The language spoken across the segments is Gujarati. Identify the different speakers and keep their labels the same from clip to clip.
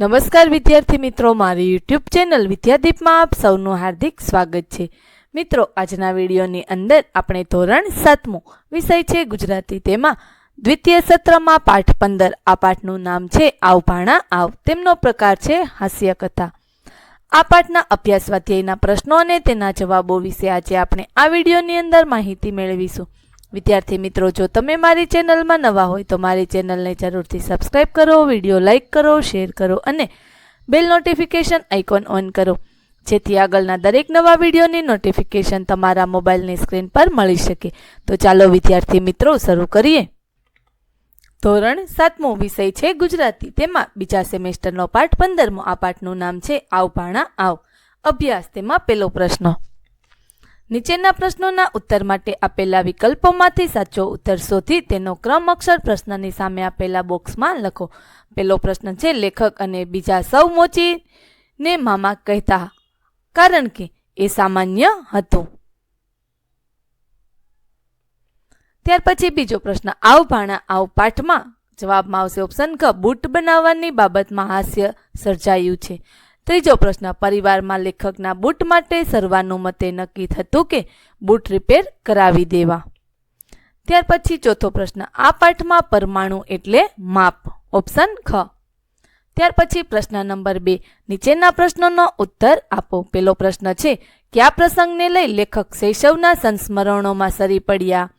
Speaker 1: નમસ્કાર વિદ્યાર્થી મિત્રો, મારી યુટ્યુબ ચેનલ વિદ્યાદીપમાં આપ સૌનું હાર્દિક સ્વાગત છે. મિત્રો, આજના વિડીયોની અંદર આપણે ધોરણ સાતમું વિષય છે ગુજરાતી તેમાં દ્વિતીય સત્રમાં પાઠ પંદર. આ પાઠનું નામ છે આવ ભાણા આવ. તેમનો પ્રકાર છે હાસ્યકથા આ પાઠના અભ્યાસ સ્વાધ્યાયના પ્રશ્નો અને તેના જવાબો વિશે આજે આપણે આ વિડીયોની અંદર માહિતી મેળવીશું. વિદ્યાર્થી મિત્રો, જો તમે મારી ચેનલમાં નવા હોય તો મારી ચેનલને જરૂરથી સબસ્ક્રાઇબ કરો વીડિયો લાઇક કરો શેર કરો અને બેલ નોટિફિકેશન આઇકોન ઓન કરો. જેથી આગળના દરેક નવા વિડીયોની નોટિફિકેશન તમારા મોબાઈલની સ્ક્રીન પર મળી શકે. તો ચાલો વિદ્યાર્થી મિત્રો, શરૂ કરીએ. ધોરણ સાતમો વિષય છે ગુજરાતી. તેમાં બીજા સેમેસ્ટરનો પાઠ પંદરમો. આ પાઠનું નામ છે આવ ભાણા આવ. અભ્યાસ. તેમાં પેલો પ્રશ્ન નીચેના પ્રશ્નોના ઉત્તર માટે આપેલા વિકલ્પોમાંથી સાચો ઉત્તર શોધી તેનો ક્રમ અક્ષર પ્રશ્નની સામે આપેલા બોક્સમાં લખો. પેલો પ્રશ્ન છે, લેખક અને બીજા સૌ મોચીને મામા કહેતા. કારણ કે એ સામાન્ય હતું. ત્યાર પછી બીજો પ્રશ્ન, આવ ભાણા, આવ પાઠમાં? જવાબમાં આવશે ઓપ્શન ક, બૂટ બનાવવાની બાબતમાં હાસ્ય સર્જાયું છે. ત્રીજો પ્રશ્ન, પરિવારમાં લેખકના બૂટ માટે સર્વાનુમતે નક્કી થતું કે બૂટ રિપેર કરાવી દેવા? ત્યાર પછી ચોથો પ્રશ્ન, આ પાઠમાં પરમાણુ એટલે માપ? ઓપ્શન, ખ. ત્યાર પછી પ્રશ્ન નંબર બે, નીચેના પ્રશ્નોનો ઉત્તર આપો. પેલો પ્રશ્ન છે, કયા પ્રસંગને લઈ લેખક શૈશવના સંસ્મરણોમાં સરી પડ્યા?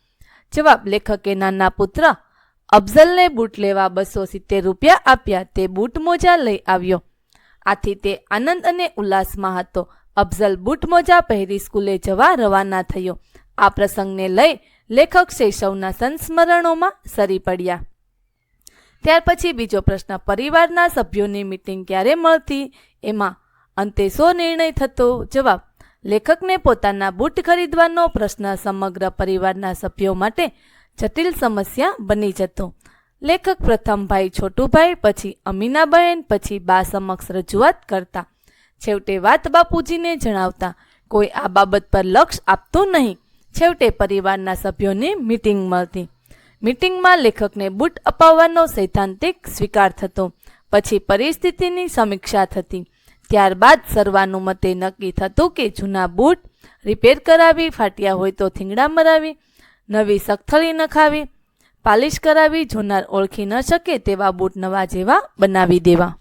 Speaker 1: જવાબ, લેખકે નાના પુત્ર અફઝલને બૂટ લેવા બસો સિત્તેર રૂપિયા આપ્યા. તે બૂટ મોજા લઈ આવ્યો. આથી તે આનંદ અને ઉલ્લાસમાં હતો. અફઝલ બૂટ મોજા પહેરી સ્કૂલે જવા રવાના થયો. આ પ્રસંગને લઈ લેખક શૈશવના સંસ્મરણોમાં સરી પડ્યા. ત્યાર પછી બીજો પ્રશ્ન પરિવારના સભ્યોની મિટિંગ ક્યારે મળતી? એમાં અંતે શો નિર્ણય થતો? જવાબ, લેખકને પોતાના બૂટ ખરીદવાનો પ્રશ્ન સમગ્ર પરિવારના સભ્યો માટે જટિલ સમસ્યા બની જતો. લેખક પ્રથમ ભાઈ છોટુભાઈ, પછી અમીનાબહેન પછી બા સમક્ષ રજૂઆત કરતા. છેવટે વાત બાપુજીને જણાવતા, કોઈ આ બાબત પર લક્ષ આપતું નહીં. છેવટે પરિવારના સભ્યોની મિટિંગ મળતી. મિટિંગમાં લેખકને બૂટ અપાવવાનો સૈદ્ધાંતિક સ્વીકાર થતો, પછી પરિસ્થિતિની સમીક્ષા થતી. ત્યારબાદ સર્વાનુમતે નક્કી થતું કે જૂના બૂટ રિપેર કરાવી, ફાટ્યા હોય તો થીંગડા મરાવી, નવી સખથળી નખાવી પાલિશ કરાવી, જોનાર ઓળખી ન શકે તેવા બૂટ નવા જેવા બનાવી દેવા.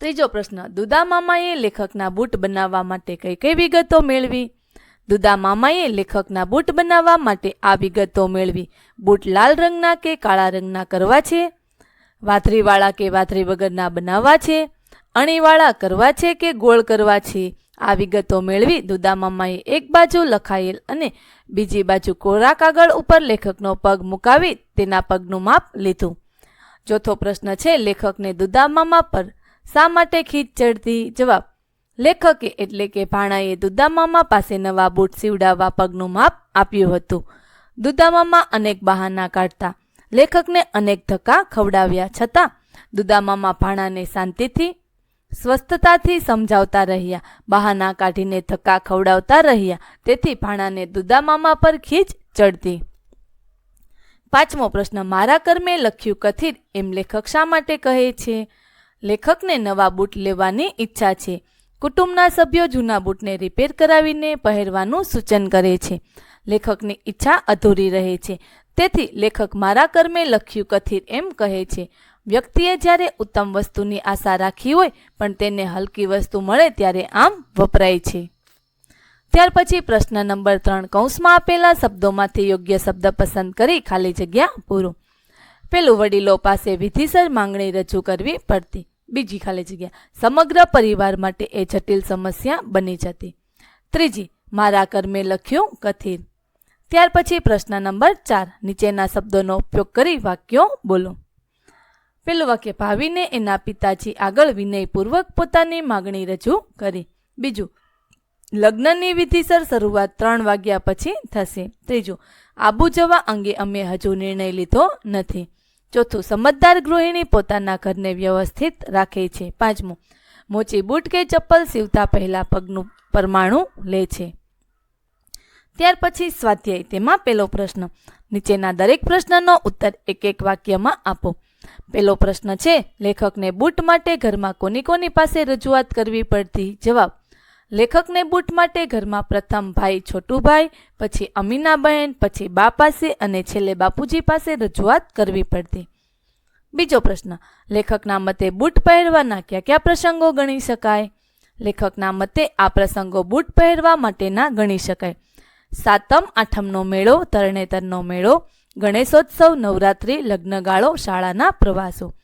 Speaker 1: ત્રીજો પ્રશ્ન, દુદા મામાએ લેખકના બૂટ બનાવવા માટે કઈ કઈ વિગતો મેળવી? દુદા મામાએ લેખકના બૂટ બનાવવા માટે આ વિગતો મેળવી? બૂટ લાલ રંગના કે કાળા રંગના કરવા છે? વાથરીવાળા કે વાથરી વગરના બનાવવા છે? અણીવાળા કરવા છે કે ગોળ કરવા છે? આ વિગતો મેળવી દુદા મામાએ એક બાજુ લખાયેલ અને બીજી બાજુ કોરા કાગળ ઉપર લેખકનો પગ મુકાવી તેના પગનું માપ લીધું. ચોથો પ્રશ્ન છે, લેખકને દુદામામા પર શા માટે ખીચ ચડતી? જવાબ, લેખકે એટલે કે ભાણાએ દુદા મામા પાસે નવા બૂટ સીવડાવવા પગનું માપ આપ્યું હતું. દુદામામા અનેક બહાના કાઢતા, લેખકને અનેક ધક્કા ખવડાવ્યા. છતાં દુદામામા ભાણાને શાંતિથી સ્વસ્થતાથી સમજાવતા રહ્યા, બહાના કાઢીને ધક્કા ખવડાવતા રહ્યા, તેથી ભાણાને દુદા મામા પર ખીચ ચડતી. પાંચમો પ્રશ્ન, મારા કર્મે લખ્યું કથિર એમ લેખક શા માટે કહે છે? લેખકને નવા બૂટ લેવાની ઈચ્છા છે. કુટુંબના સભ્યો જૂના બૂટને રિપેર કરાવીને પહેરવાનું સૂચન કરે છે. લેખકની ઈચ્છા અધૂરી રહે છે. તેથી લેખક, મારા કર્મે લખ્યું કથિર એમ કહે છે. વ્યક્તિએ જ્યારે ઉત્તમ વસ્તુની આશા રાખી હોય, પણ તેને હલકી વસ્તુ મળે ત્યારે આમ વપરાય છે. ત્યાર પછી પ્રશ્ન નંબર ત્રણ કૌંસમાં આપેલા શબ્દોમાંથી યોગ્ય શબ્દ પસંદ કરી ખાલી જગ્યા પૂરો. પેલું વડીલો પાસે વિધિસર માંગણી રજૂ કરવી પડતી, બીજી ખાલી જગ્યા. સમગ્ર પરિવાર માટે એ જટિલ સમસ્યા બની જતી. ત્રીજી, મારા કર્મે લખ્યું કથિર. ત્યાર પછી પ્રશ્ન નંબર ચાર, નીચેના શબ્દોનો ઉપયોગ કરી વાક્યો બોલો. પેલું ભાવીને એના પિતાજી આગળ વિનયપૂર્વક પોતાની માગણી રજૂ કરી. બીજું, લગ્નની વિધિસર શરૂઆત ત્રણ વાગ્યા પછી થશે. ત્રીજું, આબુ જવા અંગે અમે હજુ નિર્ણય લીધો નથી. ચોથું, સમજદાર ગૃહિણી પોતાના ઘરને વ્યવસ્થિત રાખે છે. પાંચમું, મોચી બૂટ કે ચપ્પલ સીવતા પહેલા પગનું પરમાણુ લે છે. ત્યાર પછી સ્વાધ્યાય. તેમાં પેલો પ્રશ્ન, નીચેના દરેક પ્રશ્નનો ઉત્તર એક એક વાક્યમાં આપો. પેલો પ્રશ્ન છે, લેખકને બૂટ માટે ઘરમાં કોની કોની પાસે રજૂઆત કરવી પડતી? જવાબ, લેખકને બૂટ માટે ઘરમાં પ્રથમ ભાઈ છોટુભાઈ, પછી અમીનાબહેન પછી બા પાસે અને છેલ્લે બાપુજી પાસે રજૂઆત કરવી પડતી. બીજો પ્રશ્ન, લેખકના મતે બૂટ પહેરવાના કયા કયા પ્રસંગો ગણી શકાય? લેખકના મતે આ પ્રસંગો બૂટ પહેરવા માટેના ગણી શકાય. સાતમ, આઠમનો મેળો, તરણેતરનો મેળો ગણેશોત્સવ, નવરાત્રિ, લગ્નગાળો, શાળાના પ્રવાસો.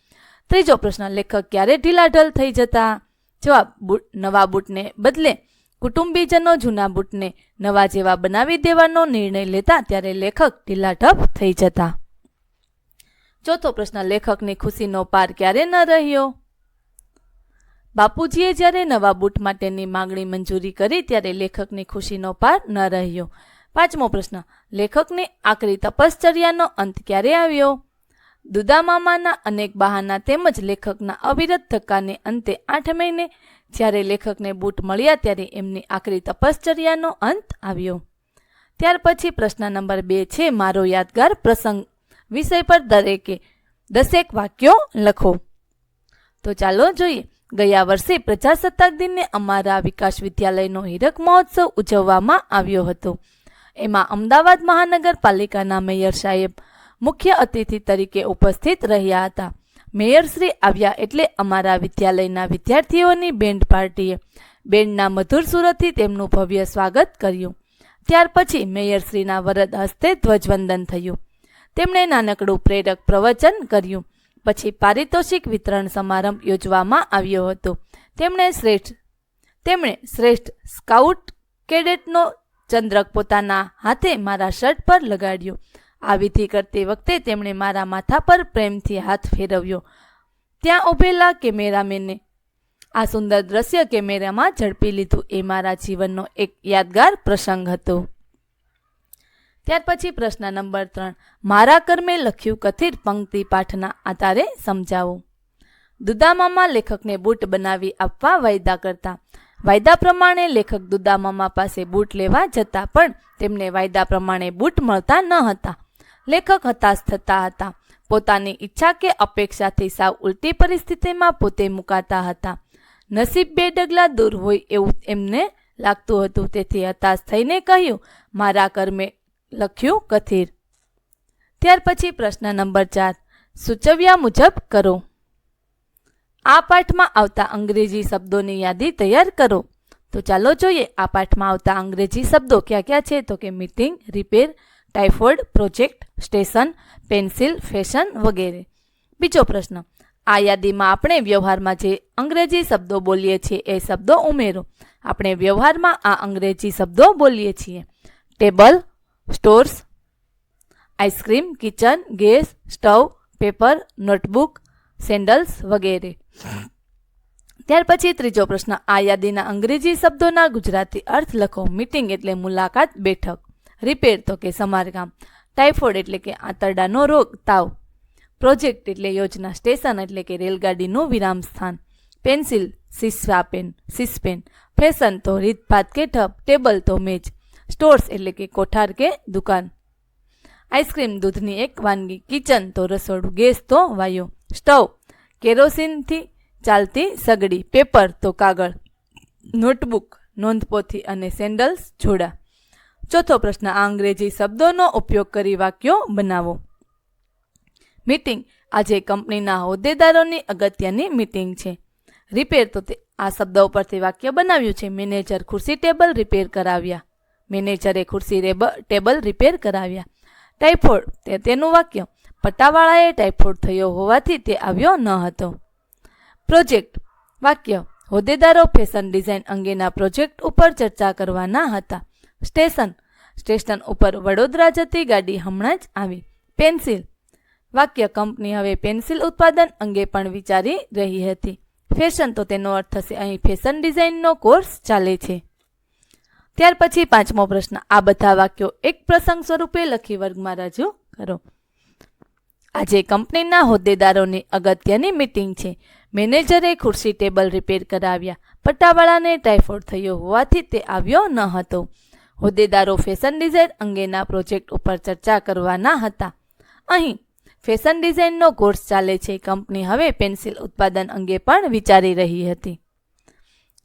Speaker 1: ત્રીજો પ્રશ્ન, લેખક ક્યારે ઢીલાઢલ થઈ જતા? જવાબ, બૂટ, નવા બૂટને બદલે કુટુંબીજનો જૂના બૂટને નવા જેવા બનાવી દેવાનો નિર્ણય લેતા ત્યારે લેખક ઢીલાઢપ થઈ જતા. ચોથો પ્રશ્ન, લેખકની ખુશીનો પાર ક્યારે ન રહ્યો? બાપુજીએ જ્યારે નવા બૂટ માટેની માંગણી મંજૂરી કરી ત્યારે લેખકની ખુશીનો પાર ન રહ્યો. પાંચમો પ્રશ્ન લેખકની આકરી તપશ્ચર્યાનો અંત ક્યારે આવ્યો? દુદામામાના અનેક બહાના તેમજ લેખકના અવિરત ધક્કાને અંતે આઠ મહિને જ્યારે લેખકને બૂટ મળ્યા ત્યારે એમની આકરી તપશ્ચર્યાનો અંત આવ્યો. ત્યાર પછી પ્રશ્ન નંબર બે છે, મારો યાદગાર પ્રસંગ વિષય પર દરેકે દસેક વાક્યો લખો. તો ચાલો જોઈએ. ગયા વર્ષે પ્રજાસત્તાક દિનને અમારા વિકાસ વિદ્યાલયનો હીરક મહોત્સવ ઉજવવામાં આવ્યો હતો. એમાં અમદાવાદ મહાનગરપાલિકાના મેયર સાહેબ મુખ્ય અતિથિ તરીકે ઉપસ્થિત રહ્યા હતા. મેયરશ્રી આવ્યા એટલે અમારા વિદ્યાલયના વિદ્યાર્થીઓની બેન્ડ પાર્ટીએ બેન્ડના મધુર સુરતથી તેમનું ભવ્ય સ્વાગત કર્યું. ત્યાર પછી મેયરશ્રીના વરદ હસ્તે ધ્વજવંદન થયું. તેમણે નાનકડું પ્રેરક પ્રવચન કર્યું. પછી પારિતોષિક વિતરણ સમારંભ યોજવામાં આવ્યો હતો. તેમણે શ્રેષ્ઠ તેમણે શ્રેષ્ઠ સ્કાઉટ કેડેટનો ચંદ્રક પોતાના હાથે મારા શર્ટ પર લગાડ્યો. આ વિધિ કરતી વખતે તેમણે મારા માથા પર પ્રેમથી હાથ ફેરવ્યો. ત્યાં ઉભેલા કેમેરામેને આ સુંદર દ્રશ્ય કેમેરામાં ઝડપી લીધું. એ મારા જીવનનો એક યાદગાર પ્રસંગ હતો. ત્યાર પછી પ્રશ્ન નંબર ત્રણ. મારા કર્મે લખ્યું કથિત પંક્તિ પાઠના આધારે સમજાવો. દુદામામાં લેખકને બૂટ બનાવી આપવા વાયદા કરતા. વાયદા પ્રમાણે લેખક દુદામામા પાસે બૂટ લેવા જતા પણ તેમને વાયદા પ્રમાણે બૂટ મળતા ન હતા. લેખક હતાશ થતા હતા. પોતાની ઈચ્છા કે અપેક્ષાથી સાવ ઉલટી પરિસ્થિતિમાં પોતે મુકાતા હતા. નસીબ બે ડગલા દૂર હોય એવું એમને લાગતું હતું. તેથી હતાશ થઈને કહ્યું, મારા કર્મે લખ્યું કથિર. ત્યાર પછી પ્રશ્ન નંબર ચાર, સૂચવ્યા મુજબ કરો. આ પાઠમાં આવતા અંગ્રેજી શબ્દોની યાદી તૈયાર કરો. તો ચાલો જોઈએ, આ પાઠમાં આવતા અંગ્રેજી શબ્દો ક્યાં ક્યાં છે? તો કે meeting, repair, typhoid, project, station, pencil, fashion વગેરે. બીજો પ્રશ્ન, આ યાદીમાં આપણે વ્યવહારમાં જે અંગ્રેજી શબ્દો બોલીએ છીએ એ શબ્દો ઉમેરો. આપણે વ્યવહારમાં આ અંગ્રેજી શબ્દો બોલીએ છીએ. Table, stores, ice cream, kitchen, gas, stove, paper, notebook, sandals વગેરે. ત્યાર પછી ત્રીજો પ્રશ્ન, આ યાદીના અંગ્રેજી શબ્દોના ગુજરાતી અર્થ લખો. મીટિંગ એટલે મુલાકાત, બેઠક. રિપેર તો કે સમારકામ. ટાઇફોઇડ એટલે કે આંતરડાનો રોગ, તાવ. પ્રોજેક્ટ એટલે યોજના સ્ટેશન, એટલે કે રેલગાડીનું વિરામ સ્થાન. પેન્સિલ સિસ્વા પેન સિસ્પેન ફેશન તો રીતભાત કે ઠપ ટેબલ તો મેજ. સ્ટોર્સ એટલે કે કોઠાર કે દુકાન. આઈસ્ક્રીમ, દૂધની એક વાનગી. કિચન તો રસોડું, ગેસ તો વાયુ. સ્ટવ કેરોસીનથી ચાલતી સગડી, પેપર તો કાગળ, નોટબુક, નોંધપોથી અને સેન્ડલ્સ જોડા. ચોથો પ્રશ્ન, આ અંગ્રેજી શબ્દોનો ઉપયોગ કરી વાક્યો બનાવો. મીટિંગ, આજે કંપનીના હોદ્દેદારોની અગત્યની મીટિંગ છે. રિપેર તો તે, આ શબ્દ ઉપરથી વાક્ય બનાવ્યું છે. મેનેજર ખુરશી ટેબલ રિપેર કરાવ્યા. મેનેજરે ખુરશી ટેબલ રિપેર કરાવ્યા. ટાઇફોઇડ, તે તેનું વાક્ય. પટ્ટાવાળાએ ટાઇફોઇડ થયો હોવાથી તે આવ્યો ન હતો. પ્રોજેક્ટ. વાક્ય. હોદ્દેદારો ફેશન ડિઝાઇન અંગેના પ્રોજેક્ટ ઉપર ચર્ચા કરવાના હતા. સ્ટેશન. સ્ટેશન ઉપર વડોદરા જતી ગાડી હમણાં જ આવી. પેન્સિલ. વાક્ય. કંપની હવે પેન્સિલ ઉત્પાદન અંગે પણ વિચારી રહી હતી. ફેશન તો તેનો અર્થ થશે અહીં ફેશન ડિઝાઇનનો કોર્સ ચાલે છે. ત્યાર પછી પાંચમો પ્રશ્ન. આ બધા વાક્યો એક પ્રસંગ સ્વરૂપે લખી વર્ગમાં રજૂ કરો. આજે કંપનીના હોદ્દેદારોની અગત્યની મીટિંગ છે. મેનેજરે ખુરશી ટેબલ રિપેર કરાવ્યા. પટ્ટાવાળાને ટાઇફોઇડ થયો હોવાથી તે આવ્યો ન હતો. હોદ્દેદારો ફેશન ડિઝાઇન અંગેના પ્રોજેક્ટ ઉપર ચર્ચા કરવાના હતા. અહીં ફેશન ડિઝાઇનનો કોર્સ ચાલે છે. કંપની હવે પેન્સિલ ઉત્પાદન અંગે પણ વિચારી રહી હતી.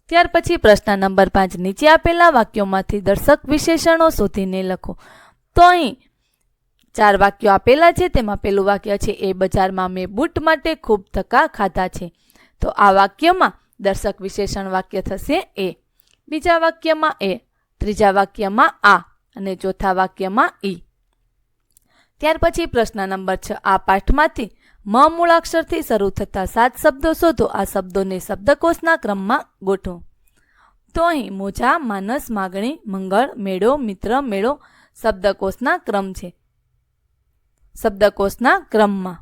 Speaker 1: ત્યાર પછી પ્રશ્ન નંબર પાંચ નીચે આપેલા વાક્યોમાંથી દર્શક વિશેષણો શોધીને લખો. તો અહીં ચાર વાક્યો આપેલા છે, તેમાં પેલું વાક્ય છે, એ બજારમાં મેં બૂટ માટે ખૂબ ધક્કા ખાધા છે. તો આ વાક્યમાં દર્શક વિશેષણ વાક્ય થશે એ. બીજા વાક્યમાં એ. ત્રીજા વાક્યમાં આ. અને ચોથા વાક્યમાં ઈ. ત્યાર પછી પ્રશ્ન નંબર છ. આ પાઠમાંથી મ મૂળાક્ષરથી શરૂ થતા સાત શબ્દો શોધો. આ શબ્દોને શબ્દકોશના ક્રમમાં ગોઠવો. તો અહીં મોજા, માનસ, માગણી, મંગળ, મેળો, મિત્ર, મેળો શબ્દકોશના ક્રમ છે. શબ્દકોશના ક્રમમાં.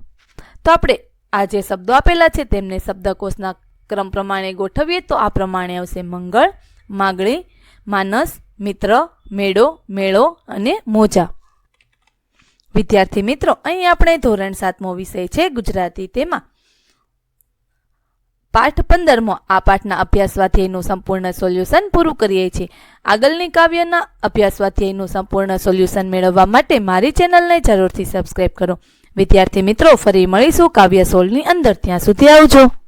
Speaker 1: તો આપણે આ જે શબ્દો આપેલા છે તેમને શબ્દકોશના ક્રમ પ્રમાણે ગોઠવીએ તો આ પ્રમાણે આવશે મંગળ માગણી માનસ, મિત્ર, મેળો મેળો અને મોજા. વિદ્યાર્થી મિત્રો, અહીં આપણે ધોરણ સાતમો વિષય છે ગુજરાતી તેમાં. પાઠ પંદરમો. આ પાઠના અભ્યાસ સ્વાધ્યાયનું સંપૂર્ણ સોલ્યુશન પૂરું કરીએ છીએ. આગળની કાવ્યના અભ્યાસ સ્વાધ્યાયનું સંપૂર્ણ સોલ્યુશન મેળવવા માટે મારી ચેનલને જરૂરથી સબસ્ક્રાઇબ કરો. વિદ્યાર્થી મિત્રો, ફરી મળીશું કાવ્ય સોલની અંદર. ત્યાં સુધી આવજો.